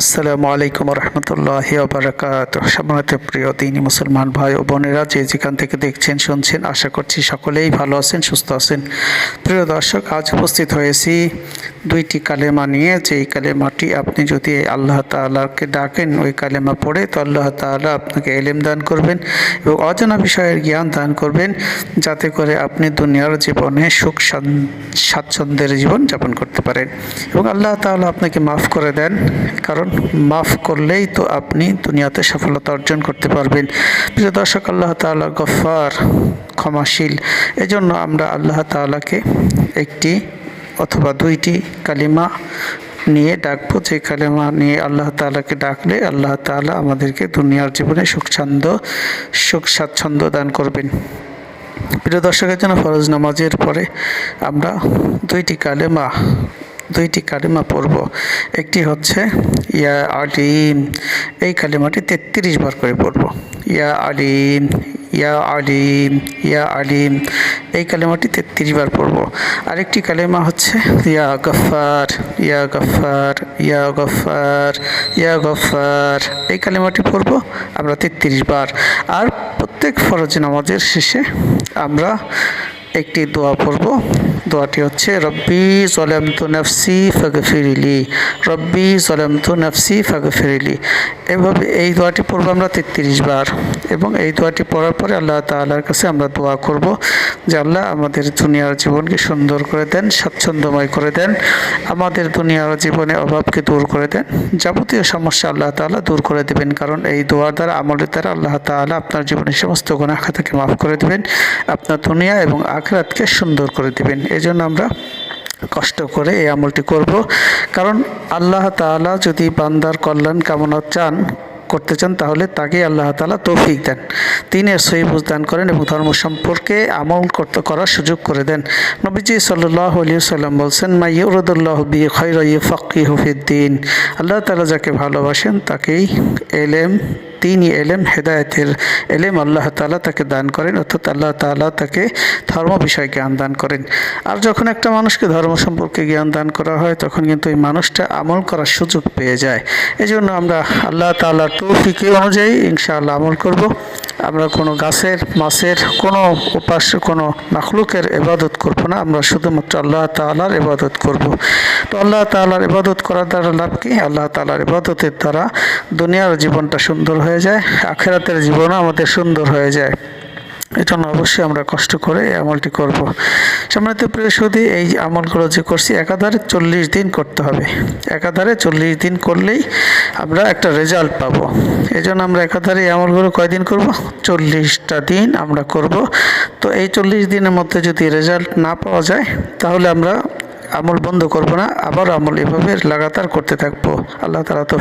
আসসালামু আলাইকুম রহমতুল্লাহ বারাকাত সম্মানিত প্রিয় তিনি মুসলমান ভাই ও বোনেরা, যে যেখান থেকে দেখছেন, শুনছেন, আশা করছি সকলেই ভালো আছেন, সুস্থ আছেন। প্রিয় দর্শক, আজ উপস্থিত হয়েছি দুইটি কালেমা নিয়ে, যেই কালেমাটি আপনি যদি আল্লাহ তাআলাকে ডাকেন, ওই কালেমা পড়ে, তো আল্লাহ তাআলা আপনাকে এলেম দান করবেন এবং অজানা বিষয়ের জ্ঞান দান করবেন, যাতে করে আপনি দুনিয়ার জীবনে সুখ স্বাচ্ছন্দ্যের জীবন যাপন করতে পারেন। এবং আল্লাহ তাআলা আপনাকে মাফ করে দেন, কারণ মাফ করলেই তো আপনি দুনিয়াতে সফলতা অর্জন করতে পারবেন। প্রিয় দর্শক, আল্লাহ তাআলা গফার ক্ষমাশীল। এজন্য আমরা আল্লাহ তাআলাকে একটি অথবা দুইটি কালিমা নিয়ে ডাকবো। যে কালেমা নিয়ে আল্লাহ তাআলাকে ডাকলে আল্লাহ তাআলা আমাদেরকে দুনিয়ার জীবনে সুখ ছন্দ সুখ, স্বাচ্ছন্দ্য দান করবেন। প্রিয় দর্শকের জন্য ফরজ নামাজের পরে আমরা দুইটি কালেমা, দুইটি কালিমা পড়ব। একটি হচ্ছে, ইয়া আলিম, এই কালেমাটি তেত্রিশ বার করে পড়ব। ইয়া আলিম ইয়া আলিম ইয়া আলিম। এই কালেমাটি তেত্রিশ বার পড়ব। আরেকটি কালেমা হচ্ছে, ইয়া গফার ইয়া গফার ইয়া গফার ইয়া গফার এই কালেমাটি পড়ব আমরা তেত্রিশ বার। আর প্রত্যেক ফরজ নামাজের শেষে আমরা একটি দোয়া পড়ব। দোয়াটি হচ্ছে, রব্বি জলামতু নাফসি ফাগফিরিলি, রব্বি জলামতু নাফসি ফাগফিরিলি। এভাবে এই দোয়াটি পড়ব আমরা তেত্রিশ বার এবং এই দোয়াটি পড়ার পরে আল্লাহ তাআলার কাছে আমরা দোয়া করব যে আল্লাহ আমাদের দুনিয়ার জীবনকে সুন্দর করে দেন, স্বাচ্ছন্দ্যময় করে দেন, আমাদের দুনিয়ার জীবনে অভাবকে দূর করে দেন, যাবতীয় সমস্যা আল্লাহ তাআলা দূর করে দেবেন। কারণ এই দোয়ার দ্বারা, আমলের দ্বারা আল্লাহ তাআলা আপনার জীবনের সমস্ত গুনাহ খাতাকে মাফ করে দেবেন, আপনার দুনিয়া এবং আখরাতকে সুন্দর করে দেবেন। এই জন্য আমরা কষ্ট করে এই আমলটি করব। কারণ আল্লাহ তাআলা যদি বান্দার কল্যাণ কামনা চান, করতে চান, তাহলে তাকে আল্লাহ তাআলা তৌফিক দেন। তিনি সহি দান করেন এবং ধর্ম সম্পর্কে আমল করতে, করার সুযোগ করে দেন। নবীজি সাল্লাহ আলিয়া সাল্লাম বলছেন মা ইউরদুল্লাহ বি খৈর ফকি হুফিদ্দিন আল্লাহ তাআলা যাকে ভালোবাসেন, তাকেই এলেম তিনি এলেম, হেদায়তের এলেম আল্লাহ তাআলা তাকে দান করেন, অর্থাৎ আল্লাহ তাআলা তাকে ধর্ম বিষয়ে জ্ঞান দান করেন। আর যখন একটা মানুষকে ধর্ম সম্পর্কে জ্ঞান দান করা হয়, তখন কিন্তু এই মানুষটা আমল করার সুযোগ পেয়ে যায়। এই জন্য আমরা আল্লাহ তাআলার তৌফিকে অনুযায়ী ইনশাআল্লাহ আমল করব। আমরা কোনো গাছের, মাছের, কোনো উপাস্য কোনো মাখলুকের এবাদত করব না। আমরা শুধুমাত্র আল্লাহ তাআলার এবাদত করব। তো আল্লাহ তাআলার এবাদত করার দ্বারা লাভ কি? আল্লাহ তালার এবাদতের দ্বারা দুনিয়ার জীবনটা সুন্দর হয়ে যায়, আখেরাতের জীবনও আমাদের সুন্দর হয়ে যায়। এজন্য অবশ্যই আমরা কষ্ট করে এই আমলটি করব। সম্মানিত প্রিয় সুদী এই আমলগুলো যে করছি, একাধারে চল্লিশ দিন করতে হবে। একাধারে চল্লিশ দিন করলেই আমরা একটা রেজাল্ট পাবো। এই জন্য আমরা একাধারে এই আমলগুলো কয়দিন করব? চল্লিশটা দিন আমরা করব। তো এই চল্লিশ দিনের মধ্যে যদি রেজাল্ট না পাওয়া যায়, তাহলে আমরা আমল বন্ধ করব না, আবার আমল এভাবে লাগাতার করতে থাকব। আল্লাহ তালা তো